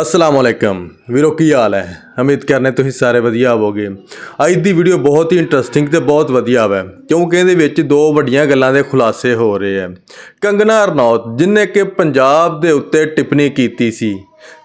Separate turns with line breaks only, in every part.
ਅਸਲਾਮ ਅਲੈਕਮ। ਵੀਰੋ, ਕੀ ਹਾਲ ਹੈ? ਉਮੀਦ ਕਰਨੇ ਤੁਸੀਂ ਸਾਰੇ ਵਧੀਆ ਹੋਵੋਗੇ। ਅੱਜ ਦੀ ਵੀਡੀਓ ਬਹੁਤ ਹੀ ਇੰਟਰਸਟਿੰਗ ਤੇ ਬਹੁਤ ਵਧੀਆ ਹੈ ਕਿਉਂਕਿ ਇਹਦੇ ਵਿੱਚ ਦੋ ਵੱਡੀਆਂ ਗੱਲਾਂ ਦੇ ਖੁਲਾਸੇ ਹੋ ਰਹੇ ਹੈ ਕੰਗਨਾ ਰਣੌਤ, ਜਿਨੇ ਕਿ ਪੰਜਾਬ ਦੇ ਉੱਤੇ ਟਿੱਪਣੀ ਕੀਤੀ ਸੀ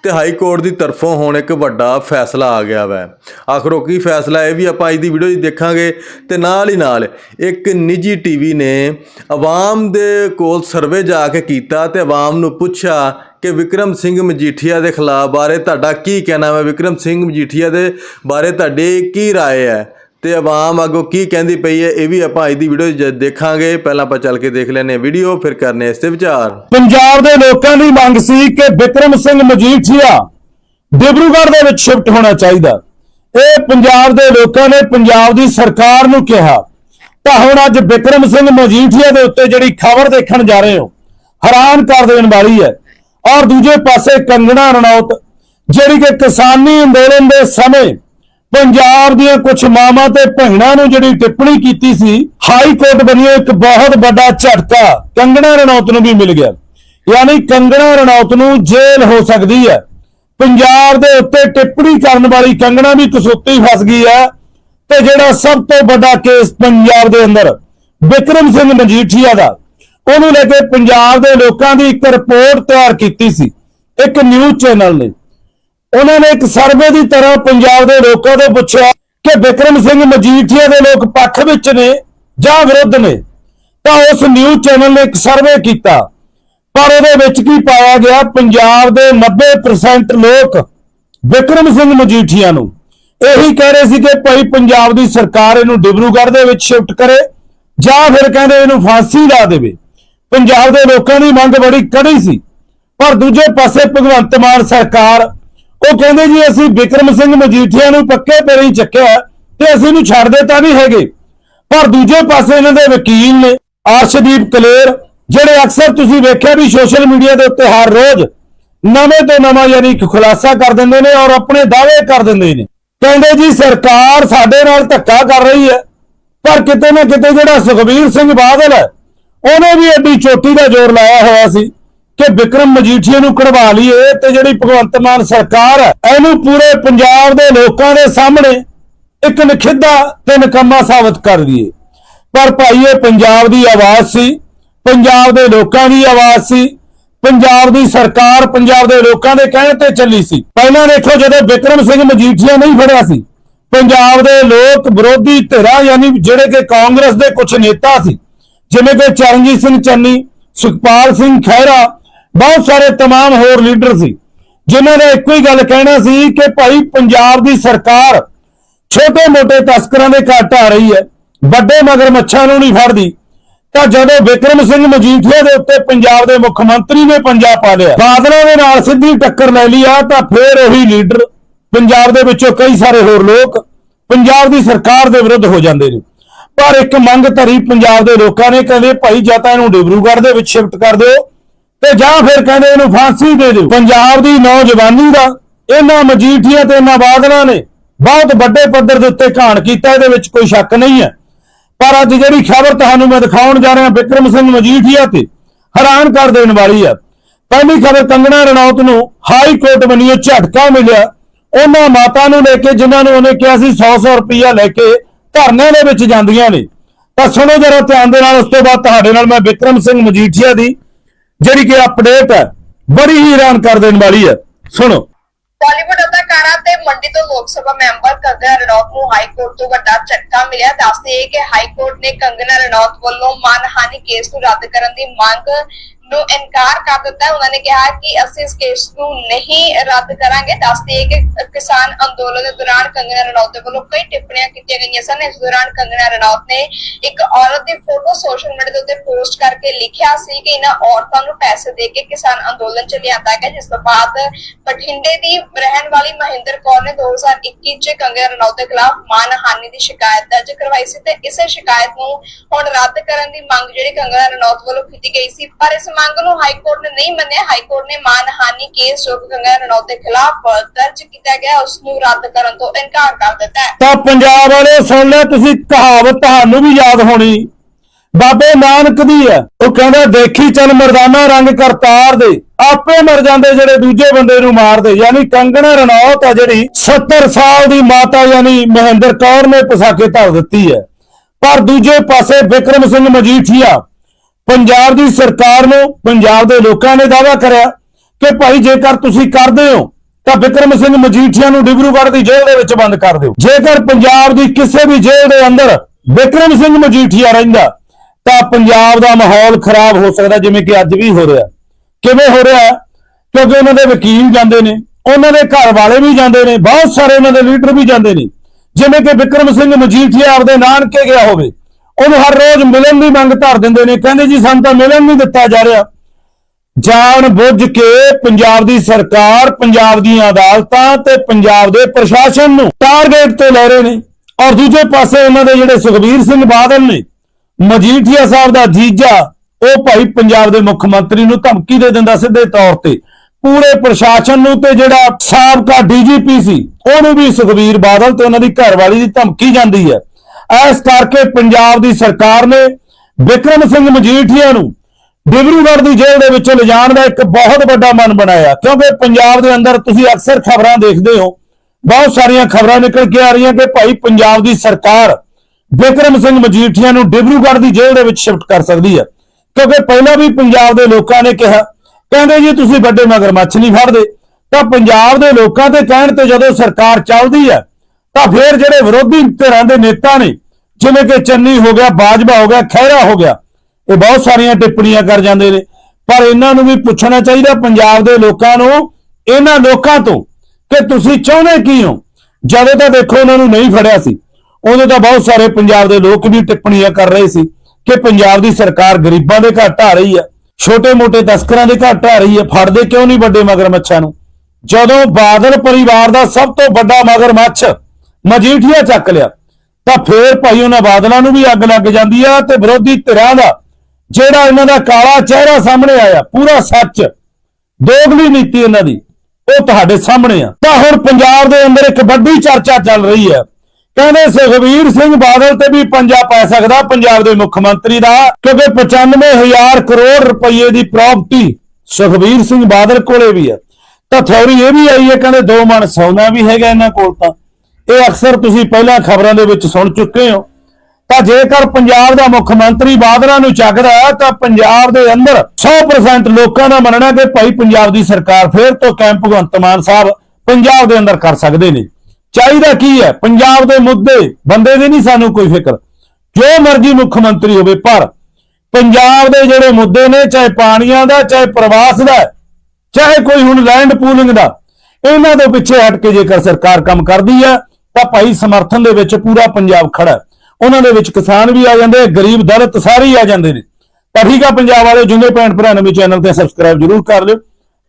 ਤੇ ਹਾਈ ਕੋਰਟ ਦੀ ਤਰਫੋਂ ਹੁਣ ਇੱਕ ਵੱਡਾ ਫੈਸਲਾ ਆ ਗਿਆ ਵੈ। ਆਖਰੋ ਕੀ ਫੈਸਲਾ ਇਹ ਵੀ ਆਪਾਂ ਅੱਜ ਦੀ ਵੀਡੀਓ 'ਚ ਦੇਖਾਂਗੇ। ਤੇ ਨਾਲ ਹੀ ਨਾਲ ਇੱਕ ਨਿੱਜੀ ਟੀਵੀ ਨੇ ਆਵਾਮ ਦੇ ਕੋਲ ਸਰਵੇ ਜਾ ਕੇ ਕੀਤਾ ਤੇ ਆਵਾਮ ਨੂੰ ਪੁੱਛਿਆ ਕਿ ਵਿਕਰਮ ਸਿੰਘ ਮਜੀਠੀਆ ਦੇ ਖਿਲਾਫ ਬਾਰੇ ਤੁਹਾਡਾ ਕੀ ਕਹਿਣਾ ਹੈ ਵਿਕਰਮ ਸਿੰਘ ਮਜੀਠੀਆ ਦੇ ਬਾਰੇ ਤੁਹਾਡੀ ਕੀ رائے ਹੈ ਤੇ ਆਵਾਮ ਅੱਗੋਂ ਕੀ ਕਹਿੰਦੀ ਪਈ ਹੈ ਇਹ ਵੀ ਆਪਾਂ ਅੱਜ ਦੀ ਵੀਡੀਓ 'ਚ ਦੇਖਾਂਗੇ ਪਹਿਲਾਂ ਆਪਾਂ ਚੱਲ ਕੇ ਦੇਖ ਲੈਨੇ ਵੀਡੀਓ ਫਿਰ ਕਰਨੇ ਇਸ ਤੇ ਵਿਚਾਰ
ਪੰਜਾਬ ਦੇ ਲੋਕਾਂ ਦੀ ਮੰਗ ਸੀ ਕਿ ਵਿਕਰਮ ਸਿੰਘ ਮਜੀਠੀਆ ਡਿਬਰੂਗੜ੍ਹ ਦੇ ਵਿੱਚ ਸ਼ਿਫਟ ਹੋਣਾ ਚਾਹੀਦਾ ਇਹ ਪੰਜਾਬ ਦੇ ਲੋਕਾਂ ਨੇ ਪੰਜਾਬ ਦੀ ਸਰਕਾਰ ਨੂੰ ਕਿਹਾ ਤਾਂ ਹੁਣ ਅੱਜ ਵਿਕਰਮ ਸਿੰਘ ਮਜੀਠੀਆ ਦੇ ਉੱਤੇ ਜਿਹੜੀ ਖਬਰ ਦੇਖਣ ਜਾ ਰਹੇ ਹੋ ਹੈਰਾਨ ਕਰ ਦੇਣ ਵਾਲੀ ਹੈ ਔਰ ਦੂਜੇ ਪਾਸੇ ਕੰਗਣਾ ਰਣੌਤ, ਜਿਹੜੀ ਕਿ ਕਿਸਾਨੀ ਅੰਦੋਲਨ ਦੇ ਸਮੇਂ ਪੰਜਾਬ ਦੀਆਂ ਕੁਝ ਮਾਵਾਂ ਤੇ ਭੈਣਾਂ ਨੂੰ ਜਿਹੜੀ ਟਿੱਪਣੀ ਕੀਤੀ ਸੀ, ਹਾਈ ਕੋਰਟ ਬਣੀਓ ਇੱਕ ਬਹੁਤ ਵੱਡਾ ਝਟਕਾ ਕੰਗਣਾ ਰਣੌਤ ਨੂੰ ਵੀ ਮਿਲ ਗਿਆ। ਯਾਨੀ ਕੰਗਣਾ ਰਣੌਤ ਨੂੰ ਜੇਲ੍ਹ ਹੋ ਸਕਦੀ ਹੈ। ਪੰਜਾਬ ਦੇ ਉੱਤੇ ਟਿੱਪਣੀ ਕਰਨ ਵਾਲੀ ਕੰਗਣਾ ਵੀ ਕਸੂਤੀ ਫਸ ਗਈ ਹੈ ਤੇ ਜਿਹੜਾ ਸਭ ਤੋਂ ਵੱਡਾ ਕੇਸ ਪੰਜਾਬ ਦੇ ਅੰਦਰ, ਵਿਕਰਮ ਸਿੰਘ ਮਜੀਠੀਆ ਦਾ ਉਹਨੂੰ ਲੈ ਕੇ ਪੰਜਾਬ ਦੇ ਲੋਕਾਂ ਦੀ ਇੱਕ ਰਿਪੋਰਟ ਤਿਆਰ ਕੀਤੀ ਸੀ, ਇੱਕ ਨਿਊਜ਼ ਚੈਨਲ ਨੇ। ਉਹਨਾਂ ਨੇ ਇੱਕ ਸਰਵੇ ਦੀ ਤਰ੍ਹਾਂ ਪੰਜਾਬ ਦੇ ਲੋਕਾਂ ਤੋਂ ਪੁੱਛਿਆ ਕਿ ਵਿਕਰਮ ਸਿੰਘ ਮਜੀਠੀਆ ਦੇ ਲੋਕ ਪੱਖ ਵਿੱਚ ਨੇ ਜਾਂ ਵਿਰੁੱਧ ਨੇ। ਤਾਂ ਉਸ ਨਿਊਜ਼ ਚੈਨਲ ਨੇ ਇੱਕ ਸਰਵੇ ਕੀਤਾ। ਪਰ ਉਹਦੇ ਵਿੱਚ ਕੀ ਪਾਇਆ ਗਿਆ? ਪੰਜਾਬ ਦੇ 90% ਲੋਕ ਵਿਕਰਮ ਸਿੰਘ ਮਜੀਠੀਆ ਨੂੰ ਇਹੀ ਕਹਿ ਰਹੇ ਸੀ ਕਿ ਭਾਈ ਪੰਜਾਬ ਦੀ ਸਰਕਾਰ ਇਹਨੂੰ ਡਿਬਰੂਗੜ੍ਹ ਦੇ ਵਿੱਚ ਸ਼ਿਫਟ ਕਰੇ ਜਾਂ ਫਿਰ ਕਹਿੰਦੇ ਇਹਨੂੰ ਫਾਂਸੀ ਲਾ ਦੇਵੇ। ਪੰਜਾਬ ਦੇ ਲੋਕਾਂ ਦੀ ਮੰਗ ਬੜੀ ਕੜੀ ਸੀ। ਪਰ ਦੂਜੇ ਪਾਸੇ ਭਗਵੰਤ ਮਾਨ ਸਰਕਾਰ, ਉਹ ਕਹਿੰਦੇ ਜੀ, ਅਸੀਂ ਵਿਕਰਮ ਸਿੰਘ ਮਜੀਠੀਆ ਨੂੰ ਪੱਕੇ ਪੈਰੀ ਚੱਕਿਆ ਤੇ ਅਸੀਂ ਨੂੰ ਛੱਡਦੇ ਤਾਂ ਨਹੀਂ ਹੈਗੇ। ਪਰ ਦੂਜੇ ਪਾਸੇ ਇਹਨਾਂ ਦੇ ਵਕੀਲ ਨੇ ਅਰਸ਼ਦੀਪ ਕਲੇਰ, ਜਿਹੜੇ ਅਕਸਰ ਤੁਸੀਂ ਵੇਖਿਆ ਵੀ ਸੋਸ਼ਲ ਮੀਡੀਆ ਦੇ ਉੱਤੇ ਹਰ ਰੋਜ਼ ਨਵੇਂ ਤੋਂ ਨਵਾਂ ਯਾਨੀ ਇੱਕ ਖੁਲਾਸਾ ਕਰ ਦਿੰਦੇ ਨੇ ਔਰ ਆਪਣੇ ਦਾਅਵੇ ਕਰ ਦਿੰਦੇ ਨੇ। ਕਹਿੰਦੇ ਜੀ, ਸਰਕਾਰ ਸਾਡੇ ਨਾਲ ਧੱਕਾ ਕਰ ਰਹੀ ਹੈ, ਪਰ ਕਿਤੇ ਨਾ ਕਿਤੇ ਜਿਹੜਾ ਸੁਖਬੀਰ ਸਿੰਘ ਬਾਦਲ ਹੈ ਉਹਨੇ ਵੀ ਐਡੀ ਚੋਟੀ ਦਾ ਜ਼ੋਰ ਲਾਇਆ ਹੋਇਆ ਸੀ ਕਿ ਵਿਕਰਮ ਮਜੀਠੀਆ ਨੂੰ ਕਢਵਾ ਲਈਏ ਤੇ ਜਿਹੜੀ ਭਗਵੰਤ ਮਾਨ ਸਰਕਾਰ ਹੈ, ਇਹਨੂੰ ਪੂਰੇ ਪੰਜਾਬ ਦੇ ਲੋਕਾਂ ਦੇ ਸਾਹਮਣੇ ਇੱਕ ਨਖਿੱਧਾ ਤੇ ਨਕਮਾ ਸਾਬਤ ਕਰ ਦਈਏ ਪਰ ਭਾਈ, ਇਹ ਪੰਜਾਬ ਦੀ ਆਵਾਜ਼ ਸੀ, ਪੰਜਾਬ ਦੇ ਲੋਕਾਂ ਦੀ ਆਵਾਜ਼ ਸੀ, ਪੰਜਾਬ ਦੀ ਸਰਕਾਰ ਪੰਜਾਬ ਦੇ ਲੋਕਾਂ ਦੇ ਕਹਿਣ ਤੇ ਚੱਲੀ ਸੀ। ਪਹਿਲਾਂ ਦੇਖੋ ਜਦੋਂ ਵਿਕਰਮ ਸਿੰਘ ਮਜੀਠੀਆ ਨਹੀਂ ਫੜਿਆ ਸੀ, ਪੰਜਾਬ ਦੇ ਲੋਕ ਵਿਰੋਧੀ ਧਿਰਾਂ ਯਾਨੀ ਜਿਹੜੇ ਕਿ ਕਾਂਗਰਸ ਦੇ ਕੁਝ ਨੇਤਾ ਸੀ ਜਿਵੇਂ ਕਿ ਚਰਨਜੀਤ ਸਿੰਘ ਚੰਨੀ ਸੁਖਪਾਲ ਸਿੰਘ ਖਹਿਰਾ ਬਹੁਤ ਸਾਰੇ तमाम ਹੋਰ ਲੀਡਰ ਸੀ ਜਿਨ੍ਹਾਂ ਨੇ ਇੱਕੋ ਹੀ ਗੱਲ ਕਹਿਣਾ ਸੀ ਕਿ ਭਾਈ ਪੰਜਾਬ ਦੀ ਸਰਕਾਰ ਛੋਟੇ-ਮੋਟੇ ਤਸਕਰਾਂ ਦੇ ਘਰ ਢਾ ਰਹੀ ਹੈ ਵੱਡੇ ਮਗਰਮੱਛਾਂ ਨੂੰ ਨਹੀਂ ਫੜਦੀ ਤਾਂ ਜਦੋਂ ਵਿਕਰਮ ਸਿੰਘ ਮਜੀਠੀਆ ਦੇ ਉੱਤੇ ਪੰਜਾਬ ਦੇ ਮੁੱਖ ਮੰਤਰੀ ਨੇ ਪੰਜਾ ਪਾ ਲਿਆ ਬਾਦਲਾਂ ਦੇ ਨਾਲ ਸਿੱਧੀ ਟੱਕਰ ਲੈ ਲਈ ਆ ਤਾਂ ਫੇਰ ਉਹੀ ਲੀਡਰ ਪੰਜਾਬ ਦੇ ਵਿੱਚੋਂ ਕਈ ਸਾਰੇ ਹੋਰ ਲੋਕ ਪੰਜਾਬ ਦੀ ਸਰਕਾਰ ਦੇ ਵਿਰੁੱਧ ਹੋ ਜਾਂਦੇ ਨੇ ਪਰ ਇੱਕ ਮੰਗ ਧਰੀ ਪੰਜਾਬ ਦੇ ਲੋਕਾਂ ਨੇ, ਕਹਿੰਦੇ ਭਾਈ ਜਾਂ ਤਾਂ ਇਹਨੂੰ ਡਿਬਰੂਗੜ੍ਹ ਦੇ ਵਿੱਚ ਸ਼ਿਫਟ ਕਰ ਦਿਓ ਤੇ ਜਾਂ ਫਿਰ ਕਹਿੰਦੇ ਇਹਨੂੰ ਫਾਂਸੀ ਦੇ ਦਿਓ। ਪੰਜਾਬ ਦੀ ਨੌਜਵਾਨੀ ਦਾ ਇਹਨਾਂ ਮਜੀਠੀਆ ਤੇ ਇਹਨਾਂ ਬਾਦਲਾਂ ਨੇ ਬਹੁਤ ਵੱਡੇ ਪੱਧਰ ਦੇ ਉੱਤੇ ਘਾਣ ਕੀਤਾ, ਇਹਦੇ ਵਿੱਚ ਕੋਈ ਸ਼ੱਕ ਨਹੀਂ ਹੈ। ਪਰ ਅੱਜ ਜਿਹੜੀ ਖਬਰ ਤੁਹਾਨੂੰ ਮੈਂ ਦਿਖਾਉਣ ਜਾ ਰਿਹਾ, ਵਿਕਰਮ ਸਿੰਘ ਮਜੀਠੀਆ ਤੇ ਹੈਰਾਨ ਕਰ ਦੇਣ ਵਾਲੀ ਹੈ ਪਹਿਲੀ ਖਬਰ ਕੰਗਣਾ ਰਣੌਤ ਨੂੰ ਹਾਈ ਕੋਰਟ ਬਣੀਓ ਝਟਕਾ ਮਿਲਿਆ। ਉਹਨਾਂ ਮਾਤਾ ਨੂੰ ਲੈ ਕੇ ਜਿਨ੍ਹਾਂ ਨੂੰ ਉਹਨੇ ਕਿਹਾ ਸੀ 100-100 ਰੁਪਈਆ ਲੈ ਕੇ ਧਰਨੇ ਦੇ ਵਿੱਚ ਜਾਂਦੀਆਂ ਨੇ। ਤਾਂ ਸੁਣੋ ਜਰਾ ਧਿਆਨ ਦੇ ਨਾਲ, ਉਸ ਤੋਂ ਬਾਅਦ ਤੁਹਾਡੇ ਨਾਲ ਮੈਂ ਵਿਕਰਮ ਸਿੰਘ ਮਜੀਠੀਆ ਦੀ ਜਿਹੜੀ ਕਿ ਅਪਡੇਟ ਹੈ, ਬੜੀ ਹੀ ਹੈਰਾਨ ਕਰ ਦੇਣ ਵਾਲੀ ਹੈ। ਸੁਣੋ।
ਬਾਲੀਵੁੱਡ ਅਦਾਕਾਰਾ ਤੇ ਮੰਡੀ ਤੋਂ ਲੋਕ ਸਭਾ ਮੈਂਬਰ ਕੰਗਨਾ ਰਣੌਤ ਨੂੰ ਹਾਈ ਕੋਰਟ ਤੋਂ ਵੱਡਾ ਝਟਕਾ ਮਿਲਿਆ। ਦੱਸਦੇ ਕਿ ਹਾਈ ਕੋਰਟ ਨੇ ਕੰਗਨਾ ਰਣੌਤ ਵੱਲੋਂ ਮਾਨਹਾਨੀ ਕੇਸ ਨੂੰ ਰੱਦ ਕਰਨ ਦੀ ਮੰਗ ਨੂੰ ਇਨਕਾਰ ਕਰ ਦਿੱਤਾ ਹੈ। ਉਹਨਾਂ ਨੇ ਕਿਹਾ ਕਿ ਅਸੀਂ ਇਸ ਕੇਸ ਨੂੰ ਨਹੀਂ ਰੱਦ ਕਰਾਂਗੇ ਦੱਸਦੇ ਕਿ ਕਿਸਾਨ ਅੰਦੋਲਨ ਦੇ ਦੌਰਾਨ ਕੰਗਨਾ ਰਣੌਤ ਦੇ ਵੱਲੋਂ ਕਈ ਟਿੱਪਣੀਆਂ ਕੀਤੀਆਂ ਗਈਆਂ ਸਨ ਇਸ ਦੌਰਾਨ ਕੰਗਨਾ ਰਣੌਤ ਨੇ ਇੱਕ ਔਰਤ ਦੀ ਫੋਟੋ ਸੋਸ਼ਲ ਮੀਡੀਆ ਦੇ ਉੱਤੇ ਪੋਸਟ ਕਰਕੇ ਲਿਖਿਆ ਸੀ ਕਿ ਇਹਨਾਂ ਔਰਤਾਂ ਨੂੰ ਪੈਸੇ ਦੇ ਕੇ ਕਿਸਾਨ ਅੰਦੋਲਨ ਚ ਲਿਆਂਦਾ ਗਿਆ, ਜਿਸ ਤੋਂ ਬਾਅਦ ਬਠਿੰਡੇ ਦੀ ਰਹਿਣ ਵਾਲੀ ਮਹਿੰਦਰ ਕੌਰ ਨੇ 2021 ਚ ਕੰਗਨਾ ਰਣੌਤ ਦੇ ਖਿਲਾਫ ਮਾਨਹਾਨੀ ਦੀ ਸ਼ਿਕਾਇਤ ਦਰਜ ਕਰਵਾਈ ਸੀ ਤੇ ਇਸੇ ਸ਼ਿਕਾਇਤ ਨੂੰ ਹੁਣ ਰੱਦ ਕਰਨ ਦੀ ਮੰਗ ਜਿਹੜੀ ਕੰਗਨਾ ਰਣੌਤ ਵੱਲੋਂ ਕੀਤੀ ਗਈ ਸੀ, ਪਰ ਇਸ ਮੰਗ ਨੂੰ ਹਾਈ ਕੋਰਟ ਨੇ ਨਹੀਂ ਮੰਨਿਆ। ਹਾਈ ਕੋਰਟ ਨੇ ਮਾਨਹਾਨੀ ਕੇਸ ਜੋ ਕਿ ਕੰਗਨਾ ਰਣੌਤ ਦੇ ਖਿਲਾਫ ਦਰਜ ਕੀਤਾ ਗਿਆ, ਉਸ ਨੂੰ ਰੱਦ ਕਰਨ ਤੋਂ ਇਨਕਾਰ ਕਰ ਦਿੱਤਾ
ਤਾਂ ਪੰਜਾਬ ਵਾਲੇ ਸੁਣ ਲਿਆ, ਤੁਸੀਂ ਕਹਾਵਤ ਤੁਹਾਨੂੰ ਵੀ ਯਾਦ ਹੋਣੀ। ਬਾਬੇ ਨਾਨਕ ਦੀ ਹੈ। ਉਹ ਕਹਿੰਦਾ, ਦੇਖੀ ਚੱਲ ਮਰਦਾਨਾ ਰੰਗ ਕਰਤਾਰ ਦੇ। ਆਪੇ ਮਰ ਜਾਂਦੇ ਜਿਹੜੇ ਦੂਜੇ ਬੰਦੇ ਨੂੰ ਮਾਰਦੇ। ਯਾਨੀ ਕੰਗਣਾ ਰਣੌਤ ਆ ਜਿਹੜੀ 70 ਸਾਲ ਦੀ ਮਾਤਾ ਯਾਨੀ ਮਹਿੰਦਰ ਕੌਰ ਨੇ ਪਸਾ ਕੇ ਧਰ ਦਿੱਤੀ ਹੈ। ਪਰ ਦੂਜੇ ਪਾਸੇ ਵਿਕਰਮ ਸਿੰਘ ਮਜੀਠੀਆ ਪੰਜਾਬ ਦੀ ਸਰਕਾਰ ਨੂੰ, ਪੰਜਾਬ ਦੇ ਲੋਕਾਂ ਨੇ ਦਾਅਵਾ ਕਰਿਆ ਕਿ ਭਾਈ ਜੇਕਰ ਤੁਸੀਂ ਕਰਦੇ ਹੋ, ਤਾਂ ਵਿਕਰਮ ਸਿੰਘ ਮਜੀਠੀਆ ਨੂੰ ਡਿਬਰੂਗੜ੍ਹ ਦੀ ਜੇਲ੍ਹ ਦੇ ਵਿੱਚ ਬੰਦ ਕਰ ਦਿਓ। ਜੇਕਰ ਪੰਜਾਬ ਦੀ ਕਿਸੇ ਵੀ ਜੇਲ੍ਹ ਦੇ ਅੰਦਰ ਵਿਕਰਮ ਸਿੰਘ ਮਜੀਠੀਆ ਰਹਿੰਦਾ ਤਾਂ ਪੰਜਾਬ ਦਾ ਮਾਹੌਲ ਖਰਾਬ ਹੋ ਸਕਦਾ ਜਿਵੇਂ ਕਿ ਅੱਜ ਵੀ ਹੋ ਰਿਹਾ। ਕਿਵੇਂ ਹੋ ਰਿਹਾ? ਕਿਉਂਕਿ ਉਹਨਾਂ ਦੇ ਵਕੀਲ ਜਾਂਦੇ ਨੇ, ਉਹਨਾਂ ਦੇ ਘਰ ਵਾਲੇ ਵੀ ਜਾਂਦੇ ਨੇ, ਬਹੁਤ ਸਾਰੇ ਉਹਨਾਂ ਦੇ ਲੀਡਰ ਵੀ ਜਾਂਦੇ ਨੇ। ਜਿਵੇਂ ਕਿ ਵਿਕਰਮ ਸਿੰਘ ਮਜੀਠੀਆ ਆਪਦੇ ਨਾਨਕੇ ਗਿਆ ਹੋਵੇ, ਉਹਨੂੰ ਹਰ ਰੋਜ਼ ਮਿਲਣ ਦੀ ਮੰਗ ਧਰ ਦਿੰਦੇ ਨੇ, ਕਹਿੰਦੇ ਜੀ ਸਾਨੂੰ ਤਾਂ ਮਿਲਣ ਨਹੀਂ ਦਿੱਤਾ ਜਾ ਰਿਹਾ। ਜਾਣ ਬੁੱਝ ਕੇ ਪੰਜਾਬ ਦੀ ਸਰਕਾਰ ਪੰਜਾਬ ਦੀਆਂ ਅਦਾਲਤਾਂ ਤੇ ਪੰਜਾਬ ਦੇ ਪ੍ਰਸ਼ਾਸਨ ਨੂੰ ਟਾਰਗੇਟ ਤੇ ਲੈ ਰਹੇ ਨੇ। ਔਰ ਦੂਜੇ ਪਾਸੇ ਉਹਨਾਂ ਦੇ ਜਿਹੜੇ ਸੁਖਬੀਰ ਸਿੰਘ ਬਾਦਲ ਨੇ ਮਜੀਠੀਆ ਸਾਹਿਬ ਦਾ ਜੀਜਾ, ਉਹ ਭਾਈ ਪੰਜਾਬ ਦੇ ਮੁੱਖ ਮੰਤਰੀ ਨੂੰ ਧਮਕੀ ਦੇ ਦਿੰਦਾ ਸਿੱਧੇ ਤੌਰ ਤੇ। ਪੂਰੇ ਪ੍ਰਸ਼ਾਸਨ ਨੂੰ ਤੇ ਜਿਹੜਾ ਸਾਬਕਾ ਡੀਜੀਪੀ ਸੀ, ਉਹਨੂੰ ਵੀ ਸੁਖਬੀਰ ਬਾਦਲ ਤੇ ਉਹਨਾਂ ਦੀ ਘਰਵਾਲੀ ਦੀ ਧਮਕੀ ਜਾਂਦੀ ਹੈ। ਇਸ ਕਰਕੇ ਪੰਜਾਬ ਦੀ ਸਰਕਾਰ ਨੇ ਵਿਕਰਮ ਸਿੰਘ ਮਜੀਠੀਆ ਨੂੰ ਡਿਬਰੂਗੜ੍ਹ ਦੀ ਜੇਲ੍ਹ ਦੇ ਵਿੱਚ ਲਿਜਾਣ ਦਾ ਇੱਕ ਬਹੁਤ ਵੱਡਾ ਮਨ ਬਣਾਇਆ। ਕਿਉਂਕਿ ਪੰਜਾਬ ਦੇ ਅੰਦਰ ਤੁਸੀਂ ਅਕਸਰ ਖਬਰਾਂ ਦੇਖਦੇ ਹੋ, ਬਹੁਤ ਸਾਰੀਆਂ ਖਬਰਾਂ ਨਿਕਲ ਕੇ ਆ ਰਹੀਆਂ ਕਿ ਭਾਈ ਪੰਜਾਬ ਦੀ ਸਰਕਾਰ ਬਿਕਰਮ ਸਿੰਘ ਮਜੀਠੀਆ ਨੂੰ ਡਿਬਰੂਗੜ੍ਹ ਦੀ ਜੇਲ੍ਹ ਦੇ ਵਿੱਚ ਸ਼ਿਫਟ ਕਰ ਸਕਦੀ ਹੈ। ਕਿਉਂਕਿ ਪਹਿਲਾਂ ਵੀ ਪੰਜਾਬ ਦੇ ਲੋਕਾਂ ਨੇ ਕਿਹਾ, ਕਹਿੰਦੇ ਜੀ ਤੁਸੀਂ ਵੱਡੇ ਮਗਰਮੱਛ ਨਹੀਂ ਫੜਦੇ। ਤਾਂ ਪੰਜਾਬ ਦੇ ਲੋਕਾਂ ਦੇ ਕਹਿਣ ਤੇ ਜਦੋਂ ਸਰਕਾਰ ਚੱਲਦੀ ਹੈ, ਤਾਂ ਫਿਰ ਜਿਹੜੇ ਵਿਰੋਧੀ ਧਿਰਾਂ ਦੇ ਨੇਤਾ ਨੇ, ਜਿਵੇਂ ਕਿ ਚੰਨੀ ਹੋ ਗਿਆ, ਬਾਜਵਾ ਹੋ ਗਿਆ, ਖਹਿਰਾ ਹੋ ਗਿਆ, ਇਹ ਬਹੁਤ ਸਾਰੀਆਂ ਟਿੱਪਣੀਆਂ ਕਰ ਜਾਂਦੇ ਨੇ। ਪਰ ਇਹਨਾਂ ਨੂੰ ਵੀ ਪੁੱਛਣਾ ਚਾਹੀਦਾ, ਪੰਜਾਬ ਦੇ ਲੋਕਾਂ ਨੂੰ, ਇਹਨਾਂ ਲੋਕਾਂ ਤੋਂ, ਕਿ ਤੁਸੀਂ ਚਾਹੁੰਦੇ ਕੀ ਹੋ? ਜਦੋਂ ਤਾਂ ਦੇਖੋ ਇਹਨਾਂ ਨੂੰ ਨਹੀਂ ਫੜਿਆ ਸੀ। ਉਦੋਂ ਤਾਂ ਬਹੁਤ ਸਾਰੇ ਪੰਜਾਬ ਦੇ ਲੋਕ ਵੀ ਟਿੱਪਣੀਆਂ ਕਰ ਰਹੇ ਸੀ ਕਿ ਪੰਜਾਬ ਦੀ ਸਰਕਾਰ ਗਰੀਬਾਂ ਦੇ ਘਰ ਢਾ ਰਹੀ ਹੈ, ਛੋਟੇ-ਮੋਟੇ ਤਸਕਰਾਂ ਦੇ ਘਰ ਢਾ ਰਹੀ ਹੈ, ਫੜਦੇ ਕਿਉਂ ਨਹੀਂ ਵੱਡੇ ਮਗਰਮੱਛਾਂ ਨੂੰ? ਜਦੋਂ ਬਾਦਲ ਪਰਿਵਾਰ ਦਾ ਸਭ ਤੋਂ ਵੱਡਾ ਮਗਰਮੱਛ ਮਜੀਠੀਆ ਚੱਕ ਲਿਆ, ਤਾਂ ਫੇਰ ਭਾਈ ਉਹਨਾਂ ਬਾਦਲਾਂ ਨੂੰ ਵੀ ਅੱਗ ਲੱਗ ਜਾਂਦੀ ਆ ਤੇ ਵਿਰੋਧੀ ਧਿਰਾਂ ਦਾ, ਜਿਹੜਾ ਇਹਨਾਂ ਦਾ ਕਾਲਾ ਚਿਹਰਾ ਸਾਹਮਣੇ ਆਇਆ, ਪੂਰਾ ਸੱਚ। ਦੋਗਲੀ ਨੀਤੀ ਇਹਨਾਂ ਦੀ, ਉਹ ਤੁਹਾਡੇ ਸਾਹਮਣੇ ਆ। ਤਾਂ ਹੁਣ ਪੰਜਾਬ ਦੇ ਅੰਦਰ ਇੱਕ ਵੱਡੀ ਚਰਚਾ ਚੱਲ ਰਹੀ ਹੈ। ਕਹਿੰਦੇ ਸੁਖਬੀਰ ਸਿੰਘ ਬਾਦਲ ਤੇ ਵੀ ਪੰਜਾ ਪੈ ਸਕਦਾ ਪੰਜਾਬ ਦੇ ਮੁੱਖ ਮੰਤਰੀ ਦਾ, ਕਿਉਂਕਿ 95000 ਕਰੋੜ ਰੁਪਏ ਦੀ ਪ੍ਰਾਪਰਟੀ ਸੁਖਬੀਰ ਸਿੰਘ ਬਾਦਲ ਕੋਲੇ ਵੀ ਹੈ ਤਾਂ ਥਿਉਰੀ ਇਹ ਵੀ ਆਈ ਹੈ, ਕਹਿੰਦੇ ਦੋ ਮਣ ਸੋਨਾ ਵੀ ਹੈਗਾ ਇਹਨਾਂ ਕੋਲ ਤਾਂ। ਇਹ ਅਕਸਰ ਤੁਸੀਂ ਪਹਿਲਾਂ ਖਬਰਾਂ ਦੇ ਵਿੱਚ ਸੁਣ ਚੁੱਕੇ ਹੋ। ਤਾਂ ਜੇਕਰ ਪੰਜਾਬ ਦਾ ਮੁੱਖ ਮੰਤਰੀ ਬਾਦਲਾਂ ਨੂੰ ਚੱਕਦਾ ਹੈ ਤਾਂ ਪੰਜਾਬ ਦੇ ਅੰਦਰ 100% ਲੋਕਾਂ ਦਾ ਮੰਨਣਾ ਕਿ ਭਾਈ ਪੰਜਾਬ ਦੀ ਸਰਕਾਰ ਫੇਰ ਤੋਂ ਕੈਂਪ ਭਗਵੰਤ ਮਾਨ ਸਾਹਿਬ ਪੰਜਾਬ ਦੇ ਅੰਦਰ ਕਰ ਸਕਦੇ ਨੇ। ਚਾਹੀਦਾ ਕੀ ਹੈ? ਪੰਜਾਬ ਦੇ ਮੁੱਦੇ, ਬੰਦੇ ਦੇ ਨਹੀਂ ਸਾਨੂੰ ਕੋਈ ਫਿਕਰ। ਜੋ ਮਰਜ਼ੀ ਮੁੱਖ ਮੰਤਰੀ ਹੋਵੇ, ਪਰ ਪੰਜਾਬ ਦੇ ਜਿਹੜੇ ਮੁੱਦੇ ਨੇ, ਚਾਹੇ ਪਾਣੀਆਂ ਦਾ, ਚਾਹੇ ਪ੍ਰਵਾਸ ਦਾ, ਚਾਹੇ ਕੋਈ ਹੁਣ ਲੈਂਡ ਪੂਲਿੰਗ ਦਾ, ਇਹਨਾਂ ਦੇ ਪਿੱਛੇ ਹਟ ਕੇ ਜੇਕਰ ਸਰਕਾਰ ਕੰਮ ਕਰਦੀ ਹੈ, ਤਾਂ ਭਾਈ ਸਮਰਥਨ ਦੇ ਵਿੱਚ ਪੂਰਾ ਪੰਜਾਬ ਖੜਾ ਉਹਨਾਂ ਦੇ ਵਿੱਚ ਕਿਸਾਨ ਵੀ ਆ ਜਾਂਦੇ, ਗਰੀਬ ਦਲਿਤ ਸਾਰੇ ਹੀ ਆ ਜਾਂਦੇ ਨੇ। ਤਾਂ ਠੀਕ ਆ, ਪੰਜਾਬ ਵਾਲੇ ਜਿੰਨੇ ਭੈਣ ਭਰਾ ਨਵੇਂ ਚੈਨਲ ਤੇ ਸਬਸਕ੍ਰਾਈਬ ਜਰੂਰ ਕਰ ਲਿਓ,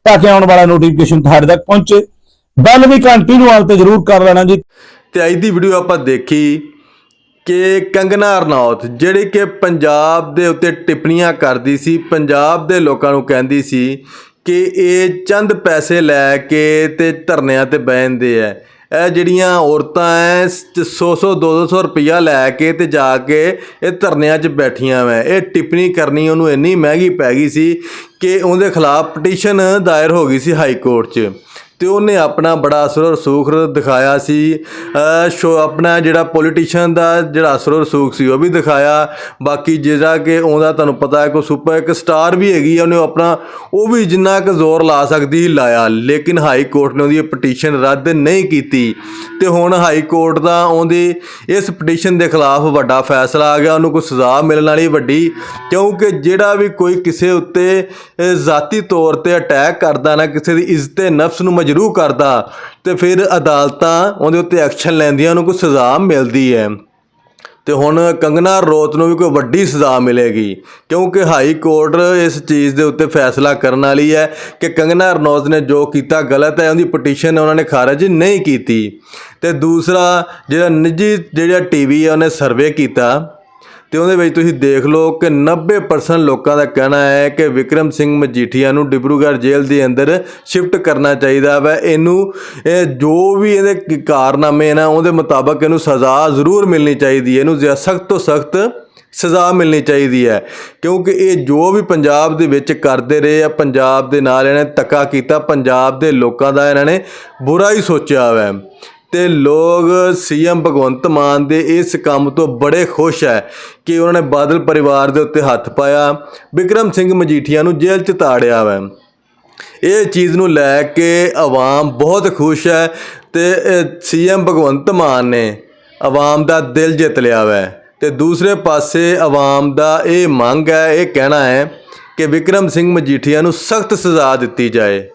ਤਾਂ ਕਿ ਆਉਣ ਵਾਲਾ ਨੋਟੀਫਿਕੇਸ਼ਨ ਤੁਹਾਡੇ ਤੱਕ ਪਹੁੰਚੇ। ਬੈਲ ਵੀ ਘੰਟੀ ਨੂੰ ਆਲ ਤੇ ਜਰੂਰ ਕਰ ਲੈਣਾ ਜੀ।
ਤੇ ਅੱਜ ਦੀ ਵੀਡੀਓ ਆਪਾਂ ਦੇਖੀ ਕਿ ਕੰਗਨਾ ਰਣੌਤ ਜਿਹੜੀ ਕਿ ਪੰਜਾਬ ਦੇ ਉੱਤੇ ਟਿੱਪਣੀਆਂ ਕਰਦੀ ਸੀ, ਪੰਜਾਬ ਦੇ ਲੋਕਾਂ ਨੂੰ ਕਹਿੰਦੀ ਸੀ ਕਿ ਇਹ ਚੰਦ ਪੈਸੇ ਲੈ ਕੇ ਤੇ ਧਰਨਿਆਂ ਤੇ ਬਹਿੰਦੇ ਐ। ਇਹ ਜਿਹੜੀਆਂ ਔਰਤਾਂ ਐ 100-100 200 ਰੁਪਇਆ ਲੈ ਕੇ ਤੇ ਜਾ ਕੇ ਇਹ ਧਰਨਿਆਂ 'ਚ ਬੈਠੀਆਂ ਵੈ। ਇਹ ਟਿੱਪਣੀ ਕਰਨੀ ਉਹਨੂੰ ਇੰਨੀ ਮਹਿੰਗੀ ਪੈ ਗਈ ਸੀ ਕਿ ਉਹਦੇ ਖਿਲਾਫ ਪਟੀਸ਼ਨ ਦਾਇਰ ਹੋ ਗਈ ਸੀ ਹਾਈ ਕੋਰਟ 'ਚ। ਤੇ ਉਹਨੇ ਆਪਣਾ ਬੜਾ ਅਸਰ ਸੂਖ ਦਿਖਾਇਆ ਸੀ। ਸ਼ੋ ਆਪਣਾ ਜਿਹੜਾ ਪੋਲੀਟੀਸ਼ੀਅਨ ਦਾ ਜਿਹੜਾ ਅਸਰ ਸੂਖ ਸੀ ਉਹ ਵੀ ਦਿਖਾਇਆ। ਬਾਕੀ ਜਿਹੜਾ ਕਿ ਉਹਦਾ ਤੁਹਾਨੂੰ ਪਤਾ ਹੈ ਕੋਈ ਸੁਪਰ ਇੱਕ ਸਟਾਰ ਵੀ ਹੈਗੀ ਆ, ਉਹਨੇ ਆਪਣਾ ਉਹ ਵੀ ਜਿੰਨਾ ਕੁ ਜ਼ੋਰ ਲਾ ਸਕਦੀ ਸੀ ਲਾਇਆ। ਲੇਕਿਨ ਹਾਈ ਕੋਰਟ ਨੇ ਉਹਦੀ ਪਟੀਸ਼ਨ ਰੱਦ ਨਹੀਂ ਕੀਤੀ। ਤੇ ਹੁਣ ਹਾਈ ਕੋਰਟ ਦਾ ਉਹਦੀ ਇਸ ਪਟੀਸ਼ਨ ਦੇ ਖਿਲਾਫ ਵੱਡਾ ਫੈਸਲਾ ਆ ਗਿਆ। ਉਹਨੂੰ ਕੋਈ ਸਜ਼ਾ ਮਿਲਣ ਵਾਲੀ ਵੱਡੀ, ਕਿਉਂਕਿ ਜਿਹੜਾ ਵੀ ਕੋਈ ਕਿਸੇ ਉੱਤੇ ਜ਼ਾਤੀ ਤੌਰ ਤੇ ਅਟੈਕ ਕਰਦਾ ਨਾ, ਕਿਸੇ ਦੀ ਇੱਜ਼ਤ ਨਫਸ ਨੂੰ ਮਜਰੂ ਕਰਦਾ ਤੇ ਫਿਰ ਅਦਾਲਤਾਂ ਉਹਦੇ ਉੱਤੇ ਐਕਸ਼ਨ ਲੈਂਦੀਆਂ, ਉਹਨੂੰ ਕੋਈ ਸਜ਼ਾ ਮਿਲਦੀ ਹੈ। ਤੇ ਹੁਣ ਕੰਗਨਾ ਰੋਤ ਨੂੰ ਵੀ ਕੋਈ ਵੱਡੀ ਸਜ਼ਾ ਮਿਲੇਗੀ, ਕਿਉਂਕਿ ਹਾਈ ਕੋਰਟ ਇਸ ਚੀਜ਼ ਦੇ ਉੱਤੇ ਫੈਸਲਾ ਕਰਨ ਵਾਲੀ ਹੈ ਕਿ ਕੰਗਨਾ ਰਣੌਤ ਨੇ ਜੋ ਕੀਤਾ ਗਲਤ ਹੈ, ਉਹਦੀ ਪਟੀਸ਼ਨ ਉਹਨਾਂ ਨੇ ਖਾਰਜ ਨਹੀਂ ਕੀਤੀ। ਤੇ ਦੂਸਰਾ, ਜਿਹੜਾ ਨਿੱਜੀ, ਜਿਹੜਾ ਟੀਵੀ ਹੈ, ਉਹਨੇ ਸਰਵੇ ਕੀਤਾ। ਤੇ ਉਹਦੇ ਵਿੱਚ ਤੁਸੀਂ ਦੇਖ ਲਓ ਕਿ 90% ਲੋਕਾਂ ਦਾ ਕਹਿਣਾ ਹੈ ਕਿ ਵਿਕਰਮ ਸਿੰਘ ਮਜੀਠੀਆ ਨੂੰ ਡਿਬਰੂਗੜ੍ਹ ਜੇਲ੍ਹ ਦੇ ਅੰਦਰ ਸ਼ਿਫਟ ਕਰਨਾ ਚਾਹੀਦਾ ਵਾ। ਇਹਨੂੰ, ਇਹ ਜੋ ਵੀ ਇਹਦੇ ਕਾਰਨਾਮੇ ਨਾ ਉਹਦੇ ਮੁਤਾਬਕ ਇਹਨੂੰ ਸਜ਼ਾ ਜ਼ਰੂਰ ਮਿਲਣੀ ਚਾਹੀਦੀ ਹੈ। ਇਹਨੂੰ ਜ਼ਿਆਦਾ ਸਖਤ ਤੋਂ ਸਖਤ ਸਜ਼ਾ ਮਿਲਣੀ ਚਾਹੀਦੀ ਹੈ। ਕਿਉਂਕਿ ਇਹ ਜੋ ਵੀ ਪੰਜਾਬ ਦੇ ਵਿੱਚ ਕਰਦੇ ਰਹੇ ਆ, ਪੰਜਾਬ ਦੇ ਨਾਲ ਇਹਨਾਂ ਨੇ ਧੱਕਾ ਕੀਤਾ, ਪੰਜਾਬ ਦੇ ਲੋਕਾਂ ਦਾ ਇਹਨਾਂ ਨੇ ਬੁਰਾ ਹੀ ਸੋਚਿਆ ਹੋਇਆ ਤੇ ਲੋਕ ਸੀਐਮ ਭਗਵੰਤ ਮਾਨ ਦੇ ਇਸ ਕੰਮ ਤੋਂ ਬੜੇ ਖੁਸ਼ ਹੈ ਕਿ ਉਹਨਾਂ ਨੇ ਬਾਦਲ ਪਰਿਵਾਰ ਦੇ ਉੱਤੇ ਹੱਥ ਪਾਇਆ ਵਿਕਰਮ ਸਿੰਘ ਮਜੀਠੀਆ ਨੂੰ ਜੇਲ੍ਹ 'ਚ ਤਾੜਿਆ ਵਾ। ਇਹ ਚੀਜ਼ ਨੂੰ ਲੈ ਕੇ ਆਵਾਮ ਬਹੁਤ ਖੁਸ਼ ਹੈ ਤੇ ਸੀਐਮ ਭਗਵੰਤ ਮਾਨ ਨੇ ਆਵਾਮ ਦਾ ਦਿਲ ਜਿੱਤ ਲਿਆ ਵੈ। ਤੇ ਦੂਸਰੇ ਪਾਸੇ ਆਵਾਮ ਦਾ ਇਹ ਮੰਗ ਹੈ, ਇਹ ਕਹਿਣਾ ਹੈ ਕਿ ਵਿਕਰਮ ਸਿੰਘ ਮਜੀਠੀਆ ਨੂੰ ਸਖਤ ਸਜ਼ਾ ਦਿੱਤੀ ਜਾਏ।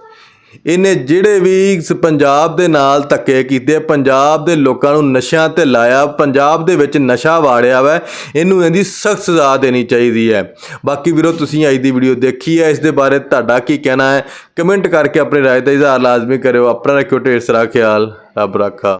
ਇਹਨੇ ਜਿਹੜੇ ਵੀ ਪੰਜਾਬ ਦੇ ਨਾਲ ਧੱਕੇ ਕੀਤੇ, ਪੰਜਾਬ ਦੇ ਲੋਕਾਂ ਨੂੰ ਨਸ਼ਿਆਂ ਤੇ ਲਾਇਆ, ਪੰਜਾਬ ਦੇ ਵਿੱਚ ਨਸ਼ਾ ਵਾੜਿਆ ਵਾ, ਇਹਨੂੰ ਇਹਦੀ ਸਖਤ ਸਜ਼ਾ ਦੇਣੀ ਚਾਹੀਦੀ ਹੈ। ਬਾਕੀ ਵੀਰੋ, ਤੁਸੀਂ ਅੱਜ ਦੀ ਵੀਡੀਓ ਦੇਖੀ ਹੈ, ਇਸ ਦੇ ਬਾਰੇ ਤੁਹਾਡਾ ਕੀ ਕਹਿਣਾ ਹੈ? ਕਮੈਂਟ ਕਰਕੇ ਆਪਣੀ ਰਾਏ ਦਾ ਇਜ਼ਹਾਰ ਲਾਜ਼ਮੀ ਕਰਿਓ। ਆਪਣਾ ਰੱਖਿਓ ਢੇਰ ਸਾਰਾ ਖਿਆਲ। ਰੱਬ ਰੱਖਾ।